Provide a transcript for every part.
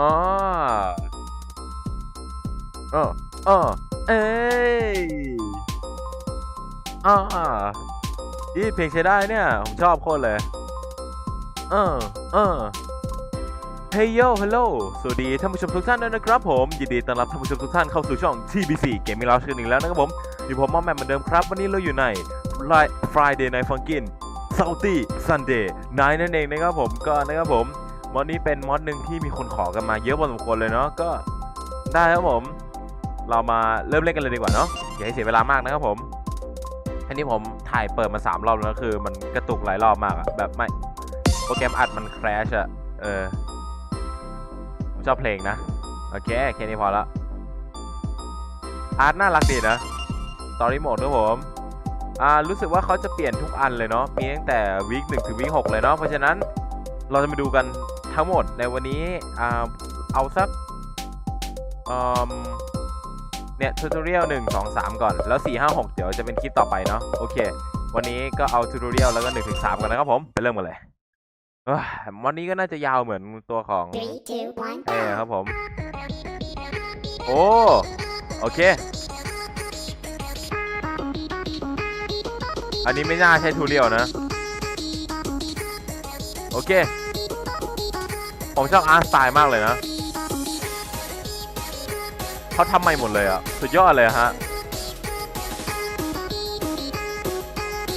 อ๋อเออเอเอ้ยอ่านี่เพลงใช้ได้เนี่ย ผมชอบโคตรเลยเออเออเฮ้ยโยฮัลโหลสวัสดีท่านผู้ชมทุกท่านด้วยนะครับผม ยินดีต้อนรับท่านผู้ชมทุกท่านเข้าสู่ช่อง TBC Gaming Lounge กันอีกแล้วนะครับผม อยู่ผมมอมแมมเหมือนเดิมครับ วันนี้เราอยู่ใน Fri- Friday Night Funkin' Salty Sunday Night นั่นเองนะครับผมก็นะครับผม มอดนี้เป็นมอดหนึ่งที่มีคนขอกันมาเยอะพอสมควรเลยเนาะก็ได้ครับผม เรามาเริ่มเล่นกันเลยดีกว่าเนาะอย่าให้เสียเวลามากนะครับผมอันนี้ผมถ่ายเปิดมา3รอบแล้วคือ มันกระตุกหลายรอบมากอะแบบไม่โปรแกรมอัดมันแครชอะเออผมชอบเพลงนะ โอเคแค่นี้พอละอาร์ตน่ารักดีนะตอรี่โหมดด้วยผมอ่ารู้สึกว่าเขาจะเปลี่ยนทุกอันเลยเนาะมีตั้งแต่วีคหนึ่งถึงวีคหกเลยเนาะเพราะฉะนั้นเราจะมาดูกัน ทั้งหมดในวันนี้อ่าเอาสักอืมเนี่ยทูตอเรียลหนึ่งสองสามก่อน แล้วสี่ห้าหกเดี๋ยวจะเป็นคลิปต่อไปเนาะโอเค วันนี้ก็เอาทูตอเรียลแล้วก็หนึ่งถึงสามกันนะครับผม ไปเริ่มกันเลยเอ้ยวันนี้ก็น่าจะยาวเหมือนตัวของ Three, two, one. เออครับผม โอ้โอเค อันนี้ไม่น่าใช่ทูเรียวนะ โอเค ผมชอบอาร์ตสไตล์มากเลยนะเขาทำใหม่หมดเลยอะ สุดยอดเลยฮะ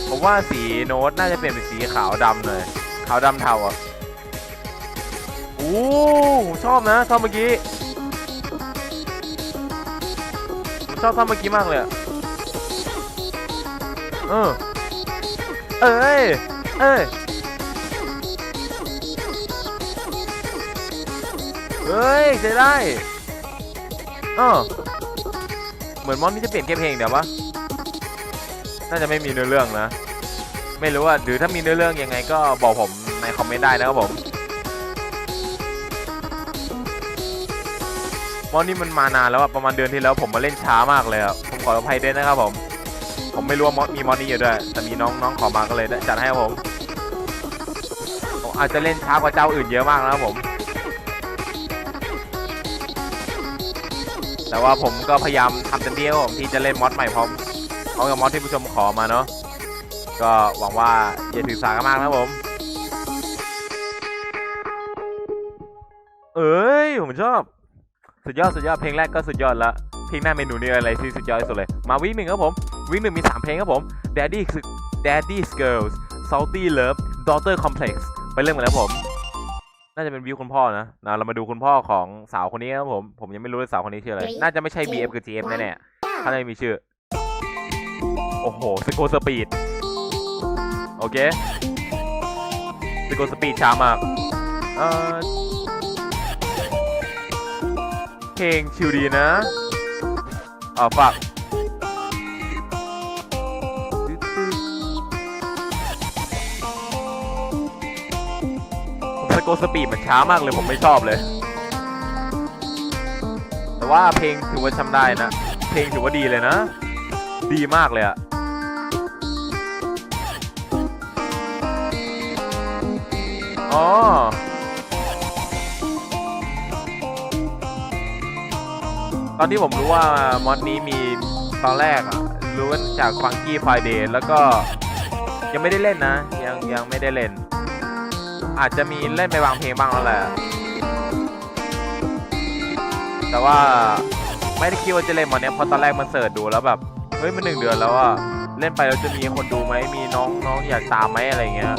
ผมว่าสีโน้ตน่าจะเปลี่ยนเป็นสีขาวดำเลยขาวดำเทาอะโอ้ผมชอบนะชอบเมื่อกี้ชอบท่อนเมื่อกี้มากเลยเออ เอ้ย เอ้ย เฮ้ยใช้ได้เออเหมือนมอนนี่จะเปลี่ยนแค่เพลงเดี๋ยวปะน่าจะไม่มีเนื้อเรื่องนะ ไม่รู้ว่าหรือถ้ามีเนื้อเรื่องยังไงก็บอกผมในคอมเมนต์ได้นะครับผมมอนนี่มันมานานแล้วอะประมาณเดือนที่แล้วผมมาเล่นช้ามากเลยอะผมขออภัยด้วยนะครับผม ผมไม่รู้ว่ามอมีมอนนี่อยู่ด้วย แต่มีน้องน้องขอมาก็เลยจัดให้ผมผมอาจจะเล่นช้ากว่าเจ้าอื่นเยอะมากนะครับผม แต่ว่าผมก็พยายามทำเต็มที่ครับผมที่จะเล่นมอดใหม่พร้อมพร้อมกับมอดที่ผู้ชมขอมาเนาะก็หวังว่าอย่าถือสากันมากนะผม เอ้ยผมชอบ สุดยอดสุดยอดเพลงแรกก็สุดยอดละเพลงหน้าเมนูนี้อะไรที่สุดยอดที่สุดเลย มาวิกหนึ่งครับผม วิกหนึ่งมี 3 เพลงครับผม Daddy Daddy's Girls Salty Love Daughter Complex ไปเริ่มกันแล้วผม น่าจะเป็นวิวคุณพ่อนะนะเรามาดูคุณพ่อของสาวคนนี้ครับผม ผมยังไม่รู้เลยสาวคนนี้ชื่ออะไร น่าจะไม่ใช่ BF กับ GF แน่ๆถ้าไม่มีชื่อ โอ้โหสโกสปีด โอเคสโกสปีดช้ามาก เอ่อเพลงชิลดีนะอ่าฝาก สโกสปีดมันช้ามากเลยผมไม่ชอบเลย แต่ว่าเพลงถือว่าทำได้นะ เพลงถือว่าดีเลยนะ ดีมากเลยอะอ๋อตอนที่ผมรู้ว่ามอดนี้มีตอนแรกอะรู้ว่าจากฟังกี้ไฟเดย์แล้วก็ยังไม่ได้เล่นนะ ยังยังไม่ได้เล่น อาจจะมีเล่นไปบางเพลงบ้างแล้วแหละ แต่ว่าไม่ได้คิดว่าจะเล่นมอนเนี้ยเพราะตอนแรกมันเสิร์ชดูแล้วแบบ เฮ้ยมันหนึ่งเดือนแล้วอะเล่นไปแล้วจะมีคนดูไหมมีน้องน้องอยากตามไหมอะไรเงี้ย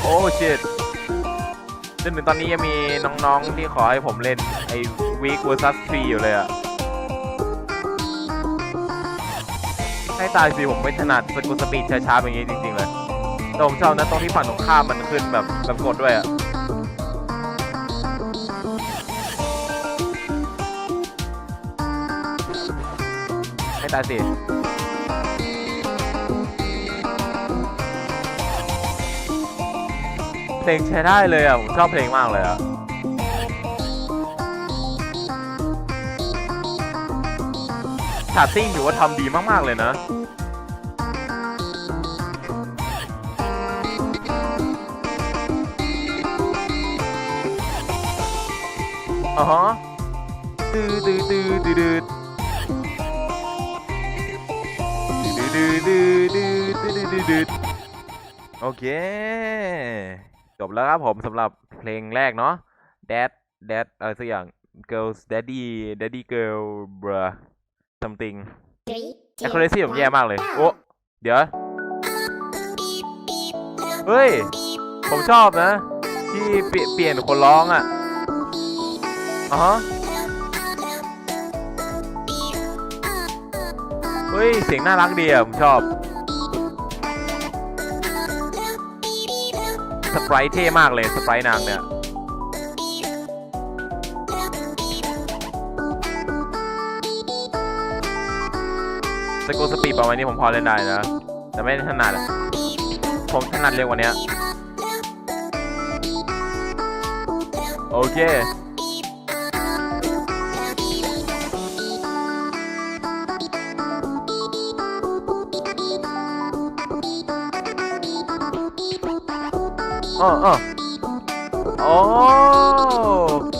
โอ้ชิตจนถึงตอนนี้ยังมีน้องๆที่ขอให้ผมเล่นไอ้ Week vs 3อยู่เลยอะให้ตายสิผมไม่ถนัดสกุลสปีดช้าๆแบบนี้จริงๆเลย แต่ผมชอบนะตรงที่ฝั่งตรงข้ามมันขึ้นแบบแบบกดด้วยอะให้ตายสิเพลงใช้ได้เลยอะ ผมชอบเพลงมากเลยอะฉาตติ้งถือว่าทำดีมาก ๆ เลยนะ ดืดดืดดืดดืดดืดโอเค จบแล้วครับผมสำหรับเพลงแรกเนาะ Dad Dad อะไรสักอย่าง Girls Daddy Daddy Girl Bruh something accuracy ผมแย่มากเลย โอ้ เดี๋ยว เฮ้ย ผมชอบนะ ที่เปลี่ยนคนร้องอะอ๋อ ฮะเฮ้ย เสียงน่ารักดีอะ ผมชอบ สไปรท์เท่มากเลย สไปรท์นางเนี่ยสกูสปีดประมาณนี้ผมพอเล่นได้นะ แต่ไม่ถนัดผมถนัดเร็วกว่านี้โอเค 어, 어. 오.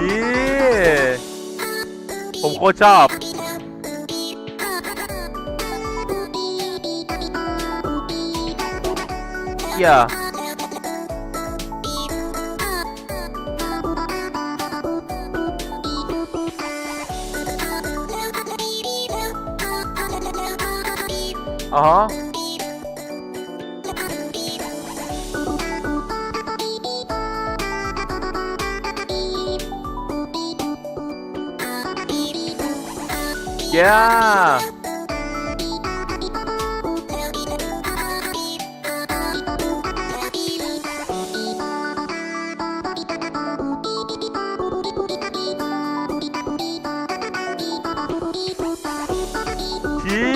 예. 봄꽃잡. 야. 어허. คตรชอบเหี้ยอ๋อฮะเย้ชี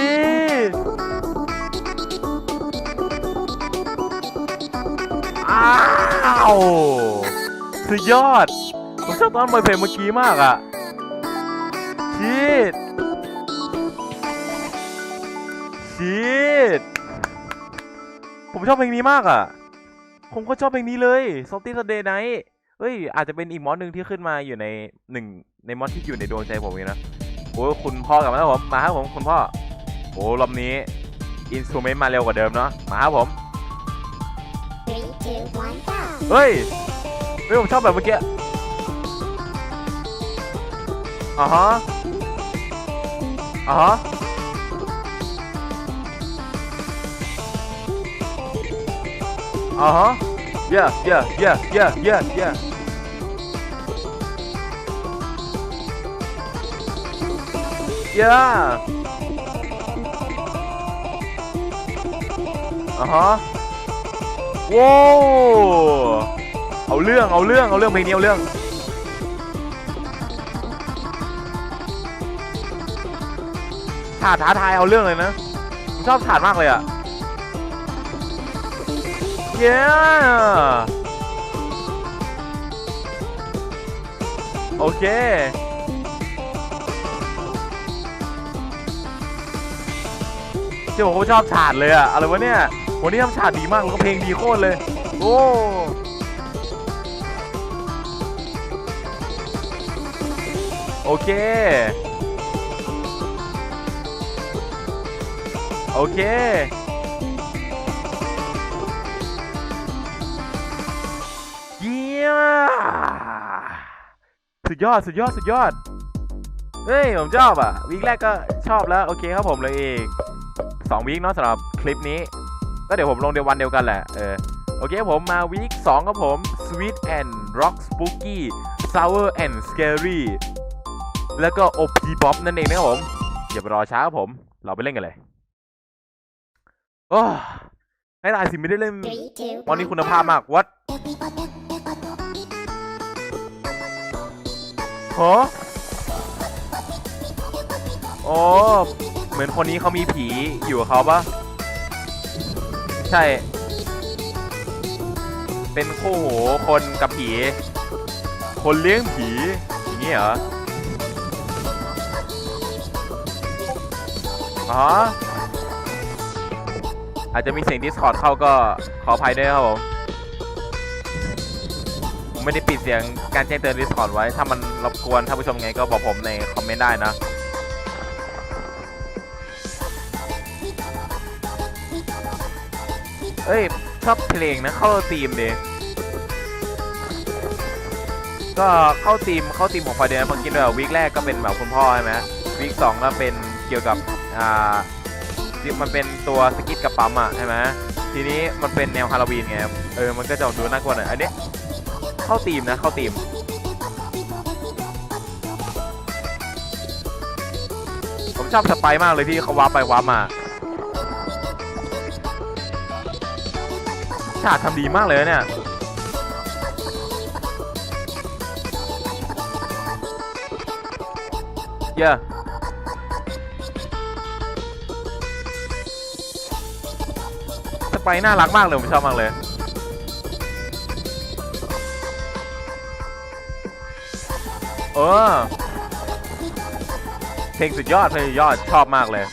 อ้าวสุดยอด ผมชอบตอนปล่อยเพลงเมื่อกี้มากอะชีด ชีดผมชอบเพลงนี้มากอะ ผมก็ชอบเพลงนี้เลย Salty Sunday Night เอ้ย อาจจะเป็นอีกมอดหนึ่งที่ขึ้นมาอยู่ในหนึ่งในมอดที่อยู่ในดวงใจผมเองนะโอ้ยคุณพ่อกลับมาแล้วผมมาครับผมคุณพ่อโอ้รอบนี้อินสตูเมนต์มาเร็วกว่าเดิมเนาะมาครับผม Three, two, one, เฮ้ยเฮ้ยผมชอบแบบเมื่อกี้อ่าฮะอ่าฮะ อ่าฮะ yeah yeah yeah yeah yeah yeah yeah อ่าฮะว้าวเอาเรื่อง เอาเรื่อง เอาเรื่องเพลงนี้เอาเรื่องฉาดท้าทายเอาเรื่องเลยนะผมชอบฉาดมากเลยอะ เย้โอเค ที่ผมก็ชอบฉาดเลยอะอะไรวะเนี่ยวันนี้ทำฉาดดีมากแล้วก็เพลงดีโคตรเลย โอ้โอเค โอเค สุดยอดสุดยอดสุดยอด เฮ้ย ผมชอบอะวีคแรกก็ชอบแล้ว โอเคครับผมเลยอีกสองวีคเนาะสำหรับคลิปนี้ ก็เดี๋ยวผมลงเดียววันเดียวกันแหละ เออ โอเคผมมาวีค2ครับผม Sweet and Rock Spooky Sour and Scary แล้วก็ OP Pop นั่นเองนะครับผมอย่าไปรอช้าครับผม เราไปเล่นกันเลยโอ้ให้ตายสิไม่ได้เล่น Three, two, วันนี้ one, คุณภาพมากวัด ฮะโอ้เหมือนคนนี้เขามีผีอยู่กับเขาปะใช่ เป็นคู่หูคนกับผี คนเลี้ยงผีอย่างนี้เหรออ๋ออาจจะมีเสียง Discord เข้าก็ขออภัยด้วยครับผม ผมไม่ได้ปิดเสียงการแจ้งเตือน Discord ไว้ ถ้ามันรบกวนท่านผู้ชมไงก็บอกผมในคอมเมนต์ได้นะ เอ้ย ชอบเพลงนะ เข้าธีมดีก็เข้าธีมเข้าธีมของพอดีนะเมื่อกี้ด้วยวีคแรกก็เป็นแบบคุณพ่อใช่ไหมวีคสองก็เป็นเกี่ยวกับอ่ามันเป็นตัวสกิทกับปั๊มอะใช่ไหมทีนี้มันเป็นแนวฮาโลวีนไงเออมันก็จะดูน่ากลัวหน่อยอันนี้ เข้าธีมนะ เข้าธีม ผมชอบสไปมากเลยที่เขาว้าไปว้ามาฉากทำดีมากเลยเนี่ยเยอะสไปน่ารักมากเลย ผมชอบมากเลย เออ เพลงสุดยอดเพลงสุดยอดชอบมากเลย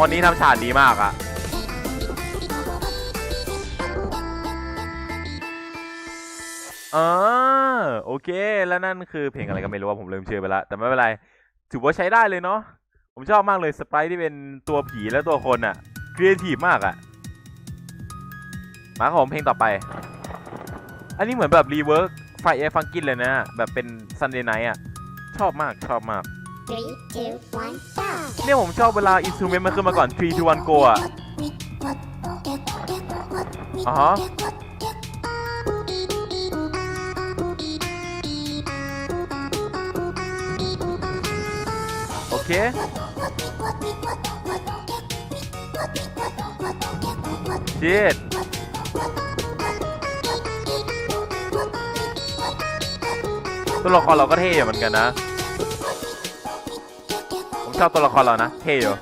วันนี้ทำฉากดีมากอะเออโอเค แล้วนั่นคือเพลงอะไรก็ไม่รู้ว่าผมลืมชื่อไปละแต่ไม่เป็นไร ถือว่าใช้ได้เลยเนาะผมชอบมากเลยสไปรที่เป็นตัวผีและตัวคนอะ ครีเอทีฟมากอะมาครับผมเพลงต่อไป อันนี้เหมือนแบบรีเวิร์กไฟเอฟังกินเลยนะ แบบเป็นซันเดย์ไนท์อะชอบมากชอบมาก Three, two, one, go. เนี่ยผมชอบเวลาอินสตูเมนต์มันขึ้นมาก่อน3 2 1 go อะอ๋อฮะโอเค ชิดตัวละครเราก็เท่อยู่เหมือนกันนะ ผมชอบตัวละครเรานะ เท่อยู่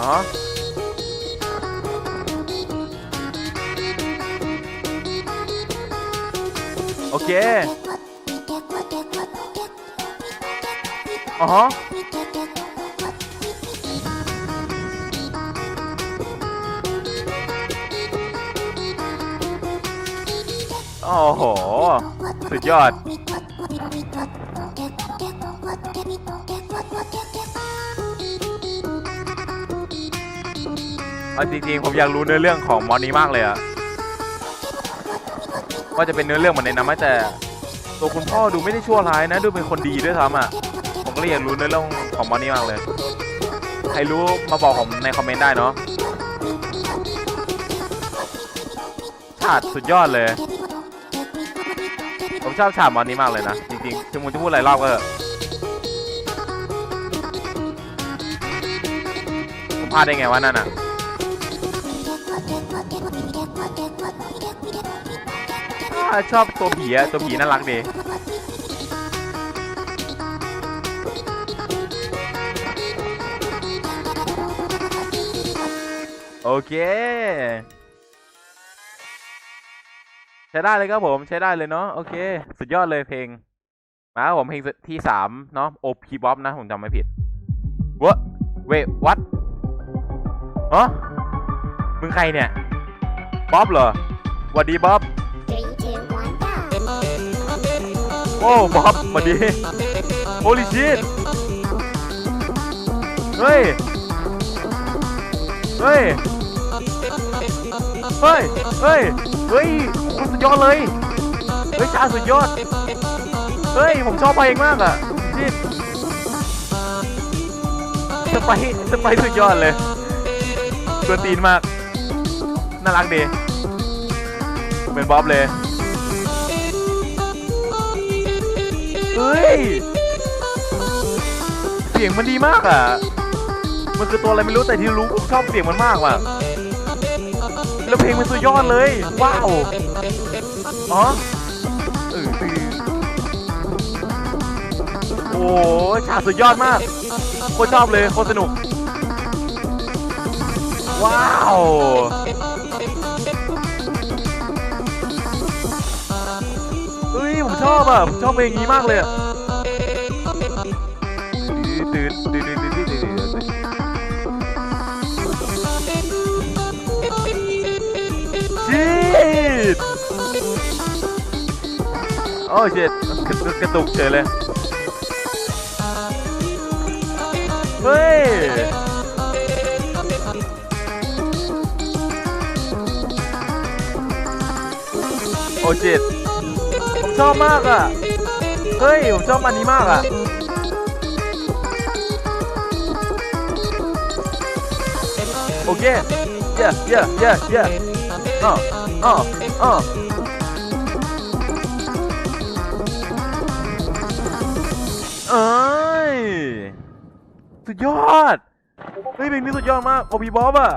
อ๋อโอเค อ๋อ โอ้โห สุดยอด เอาจริงๆ ผมอยากรู้เนื้อเรื่องของมอนนี้มากเลยอะว่าจะเป็นเนื้อเรื่องเหมือนในนั้นไหมแต่ตัวคุณพ่อดูไม่ได้ชั่วร้ายนะ ดูเป็นคนดีด้วยซ้ำอะผมก็เลยอยากรู้เนื้อเรื่องของมอนนี้มากเลย ใครรู้มาบอกผมในคอมเมนต์ได้เนาะฉากสุดยอดเลย ผมชอบฉากมอนนี้มากเลยนะ จริงๆถึงผมจะพูดหลายรอบก็เถอะผมพลาดได้ไงวะนั่นอะอ่าชอบตัวผีอะตัวผีน่ารักดีโอเค ใช้ได้เลยครับผมใช้ได้เลยเนาะโอเค สุดยอดเลยเพลง มาครับผมเพลงที่สามเนาะ OP Bob นะ ผมจำไม่ผิดวะเววัดฮะมึงใครเนี่ยบ๊อบเหรอวัดดีบ๊อบโอ้บ๊อบมาดีโ o ลิชิตเฮ้ย เฮ้ย เฮ้ย เฮ้ย เฮ้ยคตรสุดยอดเลย เฮ้ยชาสุดยอด เฮ้ย ผมชอบเพลงมากอะชิตสไปซ์สไปซ์สุดยอดเลยตัวตีนมาก น่ารักดี เป็นบ๊อบเลย เฮ้ย เสียงมันดีมากอะ มันคือตัวอะไรไม่รู้แต่ที่รู้ผมชอบเสียงมันมากว่ะ แล้วเพลงมันสุดยอดเลย ว้าวอ๋อเออโอ้ฉากสุดยอดมากโคตรชอบเลยโคตรสนุก ว้าวเฮ้ยผมชอบอะผมชอบเพลงนี้มากเลยอะชี โอ้ชิดกระตุกระตุกเฉยเลย เฮ้ย โอ้เจิตผมชอบมากอะ เฮ้ย ผมชอบอันนี้มากอะโอเคเย่เย่เย่เย่อ๋ออ๋ออ๋อ เอ้ย สุดยอด เฮ้ยเพลงนี้สุดยอดมากโอบีบ๊อบอะ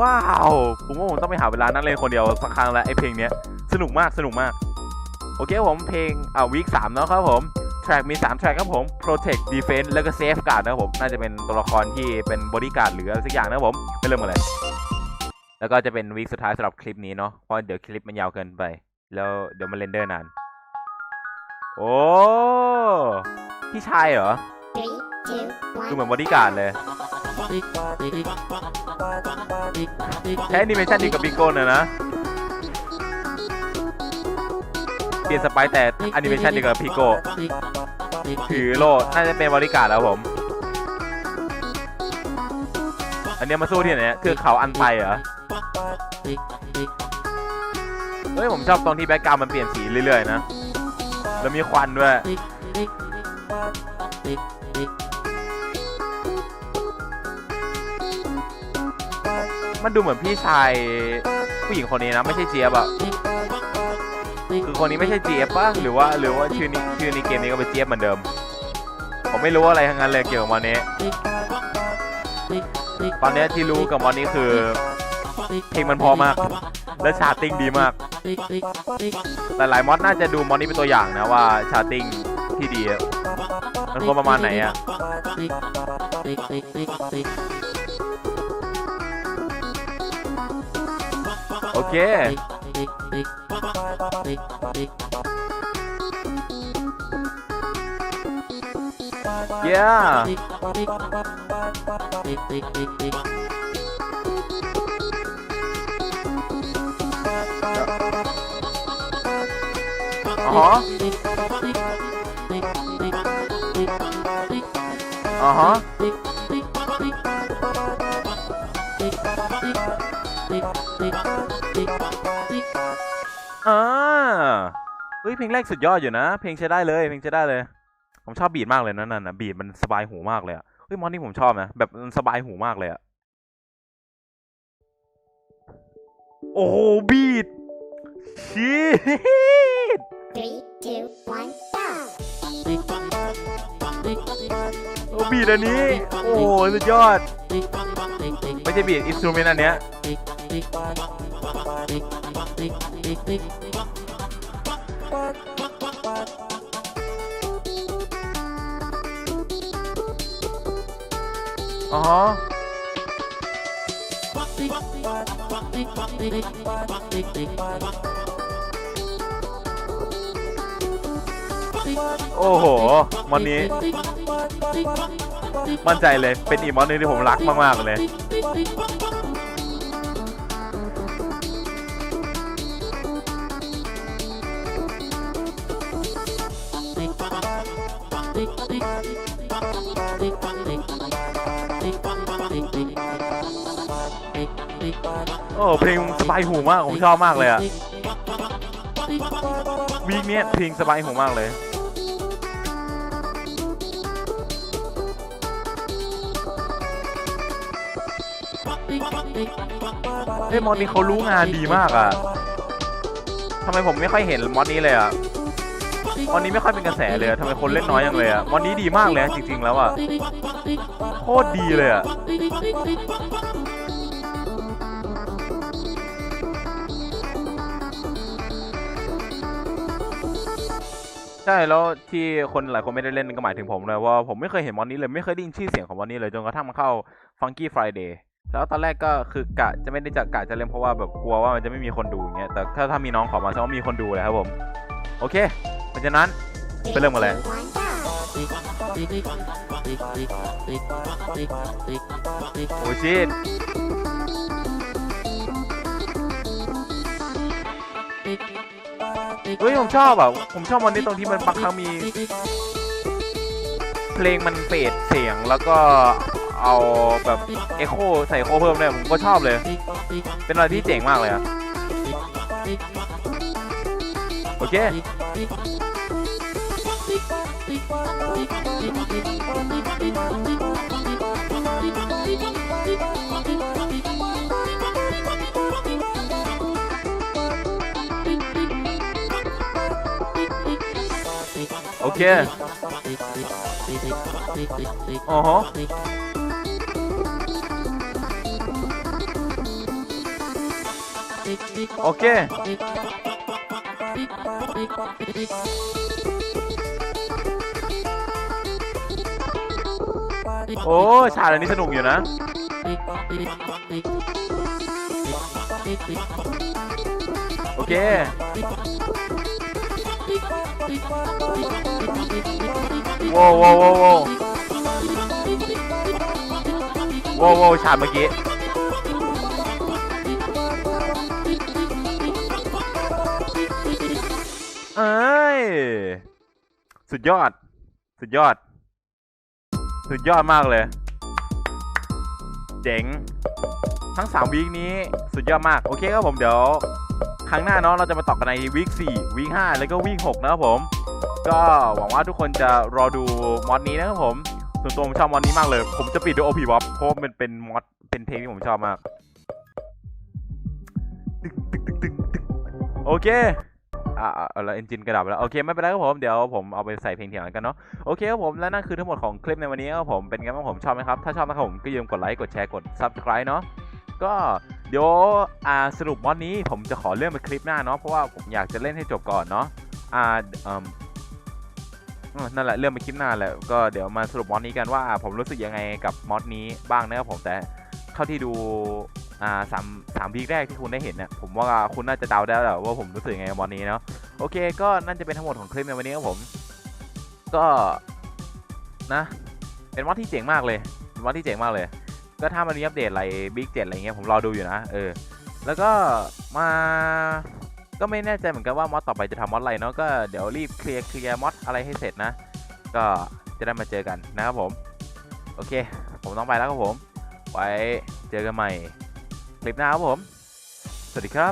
ว้าว ผมว่าผมต้องไปหาเวลานั่งเล่นคนเดียวสักครั้งแล้วไอเพลงเนี้ย สนุกมากสนุกมาก โอเคผมเพลงอ่าวีคสามแล้วครับผมแทร็กมี 3 แทร็กครับผม protect defense แล้วก็ safe guard นะครับผม น่าจะเป็นตัวละครที่เป็น bodyguard หรืออะไรสักอย่างนะครับผมไปเริ่มกันเลย แล้วก็จะเป็นวีคสุดท้ายสำหรับคลิปนี้เนาะ เพราะเดี๋ยวคลิปมันยาวเกินไป แล้วเดี๋ยวมันเรนเดอร์นาน โอ้ พี่ชายเหรอ Three, two, ดู one. เหมือนบอดี้การ์ดเลย ใช้แอนิเมชันดีกับบิโก้นะนะ เปลี่ยนสไปร์แต่แอนิเมชันดีกับพิโก้ถือโล่น่าจะเป็นบริการดแล้วผม อันเนี้ยมาสู้ที่ไหนเนี่ยคือเขาอันไตเหรอ เฮ้ยผมชอบตรงที่แบ็กกราวมันเปลี่ยนสีเรื่อยๆนะ แล้วมีควันด้วย มันดูเหมือนพี่ชายผู้หญิงคนนี้นะ ไม่ใช่เจี๊ยบอะคือคนนี้ไม่ใช่เจี๊ยบปะหรือว่าหรือว่าชื่อนี้ชื่อในเกมนี้ก็เป็นเจี๊ยบเหมือนเดิม ผมไม่รู้อะไรทั้งนั้นเลยเกี่ยวกับมันนี้ ตอนนี้ที่รู้กับมันนี้คือเพลงมันพอมาก และชาติ้งดีมากแต่หลายมอดน่าจะดูมอดนี้เป็นตัวอย่างนะว่าชาติ้งที่ดี มันควรประมาณไหนอะโอเคเย้อ๋อ อ๋อฮะอ่าเฮ้ยเพลงแรกสุดยอดอยู่นะ เพลงใช้ได้เลย เพลงใช้ได้เลย ผมชอบบีดมากเลยนะนั่นนะบีดมันสบายหูมากเลยอะเฮ้ยมอนนี่ผมชอบนะ แบบมันสบายหูมากเลยอะโอ้โหบีดชีด Three, two, one, go. โอ้บีดอันนี้ โอ้โหสุดยอด ไม่ใช่บีดอินสตูเมนต์อันเนี้ยอ๋อ โอ้โหมอนนี้ มั่นใจเลยเป็นอีกมอนหนึงที่ผมรักมากๆเลยโอ้เพลงสบายหูมาก ผมชอบมากเลยอะวีคเนี้ยเพลงสบายหูมากเลย เฮ้ยมอดนี้เขารู้งานดีมากอะทำไมผมไม่ค่อยเห็นมอดนี้เลยอะมอดนี้ไม่ค่อยเป็นกระแสเลยทำไมคนเล่นน้อยยังเลยอะมอดนี้ดีมากเลยจริง ๆ แล้วอะโคตรดีเลยอะใช่แล้วที่คนหลายคนไม่ได้เล่นก็หมายถึงผมเลยว่าผมไม่เคยเห็นมอดนี้เลยไม่เคยได้ยินชื่อเสียงของมอดนี้เลยจนกระทั่งมาเข้า Funky Friday แล้วตอนแรกก็คือกะจะไม่ได้จะกะจะเล่นเพราะว่าแบบกลัวว่ามันจะไม่มีคนดูอย่างเงี้ยแต่ถ้าถ้ามีน้องขอมาแสดงว่ามีคนดูเลยครับผม โอเคเพราะฉะนั้นไปเริ่มกันเลยโอ้ชิตเฮ้ยผมชอบอะผมชอบวันนี้ตรงที่มันบางครั้งมี เพลงมันเฟดเสียงแล้วก็ เอาแบบเอ็โคใส่เอ็โคเพิ่มเลยผมก็ชอบเลย เป็นอะไรที่เจ๋งมากเลยอะโอเคโอเคอ๋อ โอเค โอ้ฉากอันนี้สนุกอยู่นะ โอเค โว้วโว้วโว้วโว้วโว้วโว้วฉากเมื่อกี้ เอ้ย สุดยอด สุดยอด สุดยอดมากเลย เจ๋ง ทั้ง 3 วีคนี้สุดยอดมาก โอเคครับผมเดี๋ยว ครั้งหน้าเนาะเราจะมาต่อกันในวีค4วีค5แล้วก็วีค6นะครับผม ก็หวังว่าทุกคนจะรอดูมอดนี้นะครับผมส่วนตัวผมชอบมอดนี้มากเลย ผมจะปิดด้วย OP Wop เพราะมันเป็นมอดเป็นเพลงที่ผมชอบมาก โอเค อ่าแล้วเอนจินกระดับแล้วโอเคไม่เป็นไรครับผมเดี๋ยวผมเอาไปใส่เพลงเถียงกันเนาะโอเคครับผมและนั่นคือทั้งหมดของคลิปในวันนี้ครับผมเป็นไงบ้างผมชอบไหมครับถ้าชอบนะครับผมก็อย่าลืมกดไลค์กดแชร์กด Subscribe เนาะก็เดี๋ยวอ่าสรุปมอดนี้ผมจะขอเลื่อนไปคลิปหน้าเนาะเพราะว่าผมอยากจะเล่นให้จบก่อนเนาะอ่าอ่มนั่นแหละเรื่องไปคลิปหน้าแหละก็เดี๋ยวมาสรุปมอดนี้กันว่าผมรู้สึกยังไงกับมอดนี้บ้างนะครับผมแต่เท่าที่ดู อ่าสามสามวีคแรกที่คุณได้เห็นเนี่ยผมว่าคุณน่าจะเดาได้แล้วว่าผมรู้สึกยังไงกับอดนี้เนาะโอเค ก็นั่นจะเป็นทั้งหมดของคลิปในวันนี้ครับผม ก็นะเป็นมอดที่เจ๋งมากเลยเป็นมอดที่เจ๋งมากเลย ก็ถ้ามันมีอัปเดตอะไรบิ๊กเจ็ดอะไรเงี้ยผมรอดูอยู่นะเออแล้วก็มาก็ไม่แน่ใจเหมือนกันว่ามอดต่อไปจะทำมอดอะไรเนาะก็เดี๋ยวรีบเคลียร์เคลียร์มอดอะไรให้เสร็จนะ ก็จะได้มาเจอกันนะครับผม โอเค ผมต้องไปแล้วครับผม ไว้เจอกันใหม่ คลิปหน้าครับผม สวัสดีครับ